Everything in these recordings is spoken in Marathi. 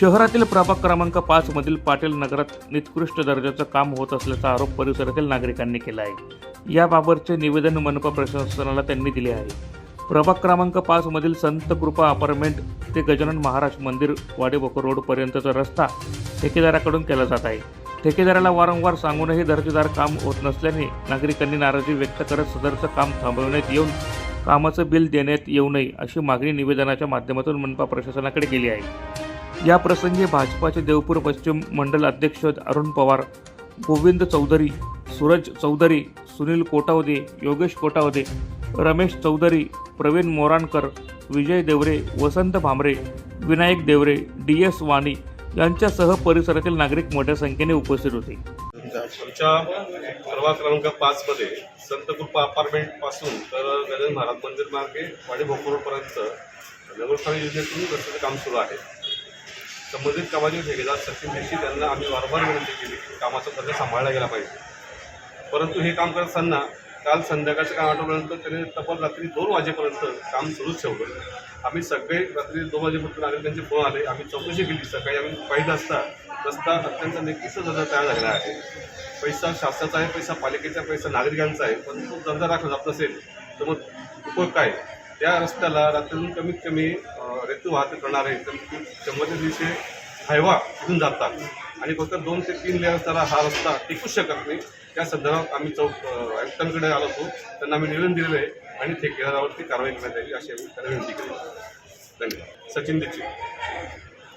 शहरातील प्रभाग क्रमांक पाच मधील पाटील नगरात निकृष्ट दर्जाचं काम होत असल्याचा आरोप परिसरातील नागरिकांनी केला आहे. याबाबतचे निवेदन मनपा प्रशासनाला त्यांनी दिले आहे. प्रभाग क्रमांक पाच मधील संत कृपा अपार्टमेंट ते गजानन महाराज मंदिर वाडेबोकर रोड पर्यंतचा रस्ता ठेकेदाराकडून केला जात आहे. ठेकेदाराला वारंवार सांगूनही दर्जेदार काम होत नसल्याने नागरिकांनी नाराजी व्यक्त करत सदरचं काम थांबवण्यात येऊन कामाचं बिल देण्यात येऊ नये अशी मागणी निवेदनाच्या माध्यमातून मनपा प्रशासनाकडे केली आहे. या प्रसंगी भाजपाचे देवपूर पश्चिम मंडल अध्यक्ष अरुण पवार गोविंद चौधरी सूरज चौधरी सुनील कोटावदे योगेश कोटावदे रमेश चौधरी प्रवीण मोराणकर विजय देवरे वसंत भामरे विनायक देवरे डी एस वाणी यांच्यासह परिसरातील नागरिक मोठ्या संख्येने उपस्थित होते. आमच्या प्रभाग क्रमांक पाचमध्ये संत कृपा अपार्टमेंटपासून तर गजानन महाराज मंदिर मार्गे वाडी भोकरपर्यंत नगरस्थान योजनेतून रस्त्याचं काम सुरू आहे. संबंधित कामाचे ठेकेदार सचिन जोशी त्यांना आम्ही वारंवार विनंती केली की कामाचा दर्जा सांभाळला गेला पाहिजे. परंतु हे काम करत असताना काल संध्याकाळचं काम आठवल्यानंतर त्याने तब्बल रात्री दोन वाजेपर्यंत काम सुरूच ठेवलं. आम्ही सगळे रात्री दोन वाजेपर्यंत नागरिकांचे फोन आले. आम्ही चौकशी केली. सकाळी आम्ही पाहिलं असता रस्ता अत्यंत नक्कीच दर्जा तयार झालेला आहे. पैसा शासनाचा आहे पैसा पालिकेचा पैसा नागरिकांचा आहे. पण तो दर्जा राखला जात नसेल तर मग उपयोग काय? त्या रस्त्याला रात्रीतून कमीत कमी रेतू वाहतूक करणारे कमीत कमी शंभर ते हायवा इथून जातात. आणि फक्त दोन ते तीन लेअर त्याला हा रस्ता टिकूच शकत नाही. त्या संदर्भात आम्ही चौक आयुक्तांकडे आलो होतो. त्यांना आम्ही निवेदन दिलेलं आहे आणि ठेकेदारावरती कारवाई करण्यात यावी अशी आम्ही त्यांना विनंती केली. धन्यवाद. सचिन दीक्षित.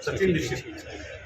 सचिन दीक्षित.